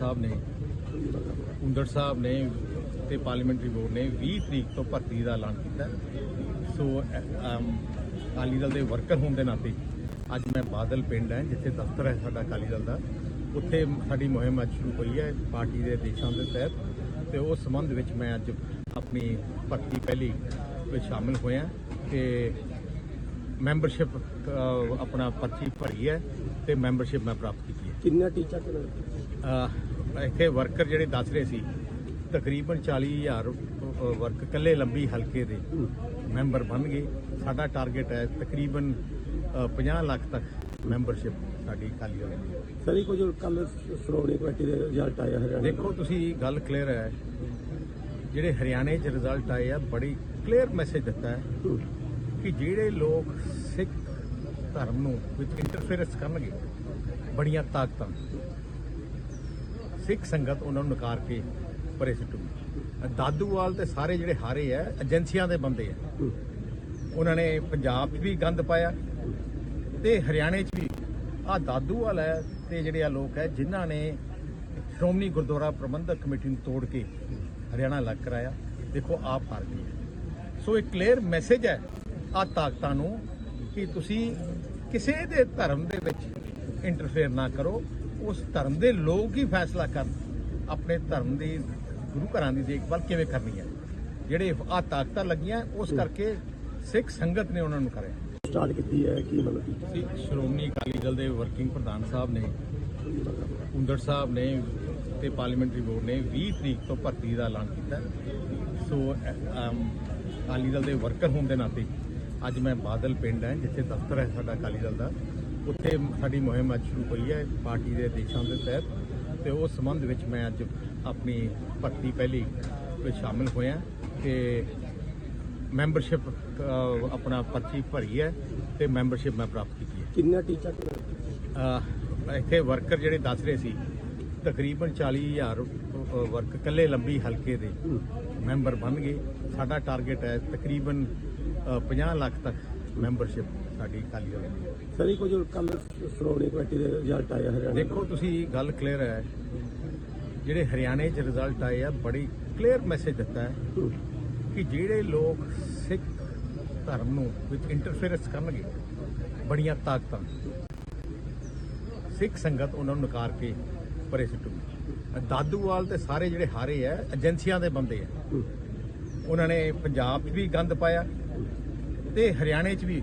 ਸਾਹਿਬ ਨੇ ਹੁੰਦੜ ਸਾਹਿਬ ਨੇ ਤੇ ਪਾਰਲੀਮੈਂਟਰੀ ਬੋਰਡ ਨੇ 20 ਤਰੀਕ ਤੋਂ ਭਰਤੀ ਦਾ ਐਲਾਨ ਕੀਤਾ। ਸੋ ਅਕਾਲੀ ਦਲ ਦੇ ਵਰਕਰ ਹੋਣ ਦੇ ਨਾਤੇ ਅੱਜ ਮੈਂ ਬਾਦਲ ਪਿੰਡ ਹੈ, ਜਿੱਥੇ ਦਫ਼ਤਰ ਹੈ ਸਾਡਾ ਅਕਾਲੀ ਦਲ ਦਾ। ਉੱਥੇ ਸਾਡੀ ਮੁਹਿੰਮ ਅੱਜ ਸ਼ੁਰੂ ਹੋਈ ਹੈ ਪਾਰਟੀ ਦੇ ਦੇਸ਼ਾਂ ਦੇ ਤਹਿਤ ਤੇ ਉਸ ਸੰਬੰਧ ਵਿੱਚ ਮੈਂ ਅੱਜ ਆਪਣੀ ਭਰਤੀ ਪਹਿਲੀ ਵਿੱਚ ਸ਼ਾਮਿਲ ਹੋਇਆ ਤੇ ਮੈਂਬਰਸ਼ਿਪ ਆਪਣਾ ਪਰਚੀ ਭਰੀ ਹੈ ਤੇ ਮੈਂਬਰਸ਼ਿਪ ਮੈਂ ਪ੍ਰਾਪਤ ਕੀਤੀ ਕਿੰਨਾ ਟੀਚਾ ਕਿੰਨਾ ਇੱਥੇ ਵਰਕਰ ਜਿਹੜੇ ਦੱਸ ਰਹੇ ਸੀ ਤਕਰੀਬਨ 40000 ਅਹ ਵਰਕ ਕੱਲੇ ਲੰਬੀ ਹਲਕੇ ਦੇ ਮੈਂਬਰ ਬਣ ਗਏ। ਸਾਡਾ ਟਾਰਗੇਟ ਹੈ ਤਕਰੀਬਨ ਅਹ 50 ਲੱਖ ਤੱਕ ਮੈਂਬਰਸ਼ਿਪ ਸਾਡੀ ਖਾਲੀ ਹੋਵੇਗੀ ਸਰ ਇਹ ਕੁਝ ਕੱਲ ਸ਼੍ਰੋਮਣੀ ਕਮੇਟੀ ਦੇ ਰਿਜ਼ਲਟ ਆਇਆ ਹਰਿਆਣਾ ਦੇਖੋ ਤੁਸੀਂ ਗੱਲ ਕਲੀਅਰ ਹੈ। ਜਿਹੜੇ ਹਰਿਆਣੇ 'ਚ ਰਿਜ਼ਲਟ ਆਏ ਆ ਬੜੀ ਕਲੀਅਰ ਮੈਸੇਜ ਦਿੱਤਾ ਹੈ ਹੂੰ। ਕਿ ਜਿਹੜੇ ਲੋਕ ਸਿੱਖ ਧਰਮ ਨੂੰ ਵਿੱਚ ਇੰਟਰਫੇਰੈਂਸ ਕਰਨਗੇ ਬੜੀਆਂ ਤਾਕਤਾਂ ਸਿੱਖ ਸੰਗਤ ਉਹਨਾਂ ਨੂੰ ਨਕਾਰ ਕੇ ਪਰੇ ਸੁੱਟੂਗੀ। ਦਾਦੂਵਾਲ ਤੇ ਸਾਰੇ ਜਿਹੜੇ ਹਾਰੇ ਆ, ਏਜੰਸੀਆਂ ਦੇ ਬੰਦੇ ਆ। ਉਹਨਾਂ ਨੇ ਪੰਜਾਬ 'ਚ ਵੀ ਗੰਦ ਪਾਇਆ ਤੇ ਹਰਿਆਣੇ 'ਚ ਵੀ। ਆ ਦਾਦੂਵਾਲ ਹੈ ਤੇ ਜਿਹੜੇ ਆ ਲੋਕ ਹੈ, ਜਿਨ੍ਹਾਂ ਨੇ ਸ਼੍ਰੋਮਣੀ ਗੁਰਦੁਆਰਾ ਪ੍ਰਬੰਧਕ ਕਮੇਟੀ ਨੂੰ ਤੋੜ ਕੇ ਹਰਿਆਣਾ ਅਲੱਗ ਕਰਾਇਆ। ਦੇਖੋ, ਆਪ ਹਾਰ ਗਏ। ਸੋ ਇੱਕ ਕਲੀਅਰ ਮੈਸੇਜ ਹੈ ਆ ਤਾਕਤਾਂ ਨੂੰ ਕਿ ਤੁਸੀਂ ਕਿਸੇ ਦੇ ਧਰਮ ਦੇ ਵਿੱਚ ਇੰਟਰਫੇਅਰ ਨਾ ਕਰੋ ਉਸ ਧਰਮ ਦੇ ਲੋਕ ਹੀ ਫੈਸਲਾ ਕਰਨ ਆਪਣੇ ਧਰਮ ਦੀ ਗੁਰੂ ਘਰਾਂ ਦੀ ਦੇਖਭਾਲ ਕਿਵੇਂ ਕਰਨੀ ਹੈ। ਜਿਹੜੇ ਆ ਤਾਕਤਾਂ ਲੱਗੀਆਂ ਉਸ ਕਰਕੇ ਸਿੱਖ ਸੰਗਤ ਨੇ ਉਹਨਾਂ ਨੂੰ ਕਰਿਆ। ਸਟਾਰਟ ਕੀਤੀ ਹੈ ਕੀ ਮਤਲਬ ਸ਼੍ਰੋਮਣੀ ਅਕਾਲੀ ਦਲ ਦੇ ਵਰਕਿੰਗ ਪ੍ਰਧਾਨ ਸਾਹਿਬ ਨੇ ਹੁੰਦੜ ਸਾਹਿਬ ਨੇ ਤੇ ਪਾਰਲੀਮੈਂਟਰੀ ਬੋਰਡ ਨੇ 20 ਤਰੀਕ ਤੋਂ ਭਰਤੀ ਦਾ ਐਲਾਨ ਕੀਤਾ। ਸੋ ਅਕਾਲੀ ਦਲ ਦੇ ਵਰਕਰ ਹੋਣ ਦੇ ਨਾਤੇ ਅੱਜ ਮੈਂ ਬਾਦਲ ਪਿੰਡ ਹੈ ਜਿੱਥੇ ਦਫ਼ਤਰ ਹੈ ਸਾਡਾ ਅਕਾਲੀ ਦਲ ਦਾ। ਉੱਥੇ ਸਾਡੀ ਮੁਹਿੰਮ ਅੱਜ ਸ਼ੁਰੂ ਹੋਈ ਹੈ ਪਾਰਟੀ ਦੇ ਦੇਸ਼ਾਂ ਦੇ ਤਹਿਤ। ਤੇ ਉਸ ਸੰਬੰਧ ਵਿੱਚ ਮੈਂ ਅੱਜ ਆਪਣੀ ਭਰਤੀ ਪਹਿਲੀ ਵਿੱਚ ਸ਼ਾਮਿਲ ਹੋਇਆ ਤੇ ਮੈਂਬਰਸ਼ਿਪ ਆਪਣਾ ਪਰਚੀ ਭਰੀ ਹੈ ਤੇ ਮੈਂਬਰਸ਼ਿਪ ਮੈਂ ਪ੍ਰਾਪਤ ਕੀਤੀ ਹੈ। ਕਿੰਨਾ ਟੀਚਾ ਇੱਥੇ ਵਰਕਰ ਜਿਹੜੇ ਦੱਸ ਰਹੇ ਸੀ ਤਕਰੀਬਨ 40000 ਅਹ ਵਰਕ ਕੱਲੇ ਲੰਬੀ ਹਲਕੇ ਦੇ। ਮੈਂਬਰ ਬਣ ਗਏ। ਸਾਡਾ ਟਾਰਗੇਟ ਹੈ ਤਕਰੀਬਨ ਅਹ 50 ਲੱਖ ਤੱਕ ਮੈਂਬਰਸ਼ਿਪ ਸਾਡੀ ਖਾਲੀ ਹੋਵੇਗੀ ਸਰ ਇਹ ਕੁਝ ਕੱਲ ਸ਼੍ਰੋਮਣੀ ਕਮੇਟੀ ਦੇ ਰਿਜ਼ਲਟ ਆਇਆ ਹਰਿਆਣਾ ਦੇਖੋ ਤੁਸੀਂ ਗੱਲ ਕਲੀਅਰ ਹੈ। ਜਿਹੜੇ ਹਰਿਆਣੇ 'ਚ ਰਿਜ਼ਲਟ ਆਏ ਆ ਬੜੀ ਕਲੀਅਰ ਮੈਸੇਜ ਦਿੱਤਾ ਹੈ। ਕਿ ਜਿਹੜੇ ਲੋਕ ਸਿੱਖ ਧਰਮ ਨੂੰ ਵਿੱਚ ਇੰਟਰਫੇਰੈਂਸ ਕਰਨਗੇ ਬੜੀਆਂ ਤਾਕਤਾਂ ਸਿੱਖ ਸੰਗਤ ਉਹਨਾਂ ਨੂੰ ਨਕਾਰ ਕੇ ਪਰੇ ਸੁੱਟੂਗੀ। ਦਾਦੂਵਾਲ ਤੇ ਸਾਰੇ ਜਿਹੜੇ ਹਾਰੇ ਆ ਏਜੰਸੀਆਂ ਦੇ ਬੰਦੇ ਆ। ਉਹਨਾਂ ਨੇ ਪੰਜਾਬ 'ਚ ਵੀ ਗੰਦ ਪਾਇਆ ਤੇ ਹਰਿਆਣੇ 'ਚ ਵੀ